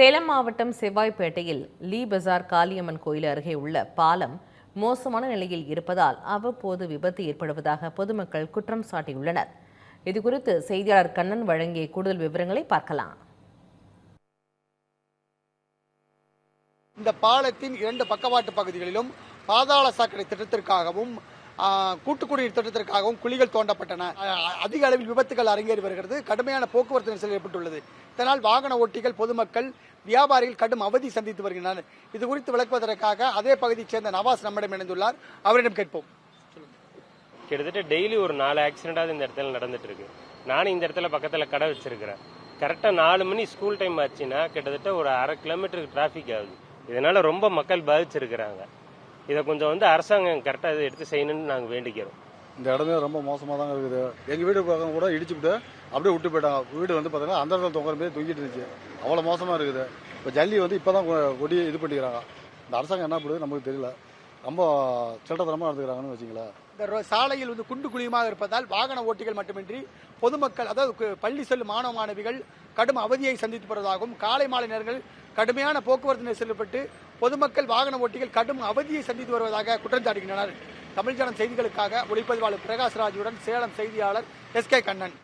சேலம் மாவட்டம் செவ்வாய்ப்பேட்டையில் லீ பஜார் காளியம்மன் கோயில் அருகே உள்ள பாலம் மோசமான நிலையில் இருப்பதால் அவ்வப்போது விபத்து ஏற்படுவதாக பொதுமக்கள் குற்றம் சாட்டியுள்ளனர். இதுகுறித்து செய்தியாளர் கண்ணன் வழங்கிய கூடுதல் விவரங்களை பார்க்கலாம். இந்த பாலத்தின் இரண்டு பக்கவாட்டு பகுதிகளிலும் பாதாள சாக்கடை திட்டத்திற்காகவும் கூட்டுக்குடிநீர் திட்டத்திற்காகவும் குழிகள் தோண்டப்பட்டன. அதிக அளவில் விபத்துகள் அரங்கேறி வருகிறது. கடுமையான போக்குவரத்து நெரிசல் ஏற்பட்டுள்ளது. இதனால் வாகன ஓட்டிகள் பொதுமக்கள் வியாபாரிகள் கடும் அவதி சந்தித்து வருகின்றனர். இது குறித்து விளக்குவதற்காக அதே பகுதியைச் சேர்ந்த நவாஸ் நம்மிடம் இணைந்துள்ளார். அவரிடம் கேட்போம். கிட்டத்தட்ட டெய்லி ஒரு நாலு ஆக்சிடென்டாவது இந்த இடத்துல நடந்துட்டு இருக்கு நானும் இந்த இடத்துல பக்கத்துல கடை வச்சிருக்கிறேன். கரெக்டா நாலு மணி ஸ்கூல் டைம் ஆச்சுன்னா கிட்டத்தட்ட ஒரு அரை கிலோமீட்டருக்கு டிராஃபிக் ஆகுது. இதனால ரொம்ப மக்கள் பாதிச்சிருக்கிறாங்க. இதை கொஞ்சம் வந்து அரசாங்கம் கரெக்டாக இதை எடுத்து செய்யணும்னு நாங்கள் வேண்டிக்கிறோம். இந்த இடமே ரொம்ப மோசமாக தாங்க இருக்குது. எங்கள் வீடு பக்கம் கூட இடிச்சுவிட்டு அப்படியே விட்டு போயிட்டாங்க. வீடு வந்து பார்த்தீங்கன்னா அந்த இடத்துல தொங்குற மாதிரி தொங்கிட்டு இருந்துச்சு. அவ்வளோ மோசமாக இருக்குது. இப்போ ஜல்லி வந்து இப்போ தான் கொடி இது பண்ணிக்கிறாங்க. இந்த அரசாங்கம் என்ன பண்ணுது நமக்கு தெரியல. ரொம்ப சில்லறத்தனமாக நடந்துக்கிறாங்கன்னு வச்சுங்களேன். இந்த சாலையில் வந்து குண்டு குழியுமாக இருப்பதால் வாகன ஓட்டிகள் மட்டுமின்றி பொதுமக்கள் அதாவது பள்ளி செல்லும் மாணவ மாணவிகள் கடும் அவதியை சந்தித்து வருவதாகவும் காலை மாலை நேரங்கள் கடுமையான போக்குவரத்து நெரிசல்பட்டு பொதுமக்கள் வாகன ஓட்டிகள் கடும் அவதியை சந்தித்து வருவதாக குற்றம் சாட்டுகின்றனர். தமிழ்ஜனம் செய்திகளுக்காக ஒளிப்பதிவாளர் பிரகாஷ்ராஜுடன் சேலம் செய்தியாளர் எஸ் கே கண்ணன்.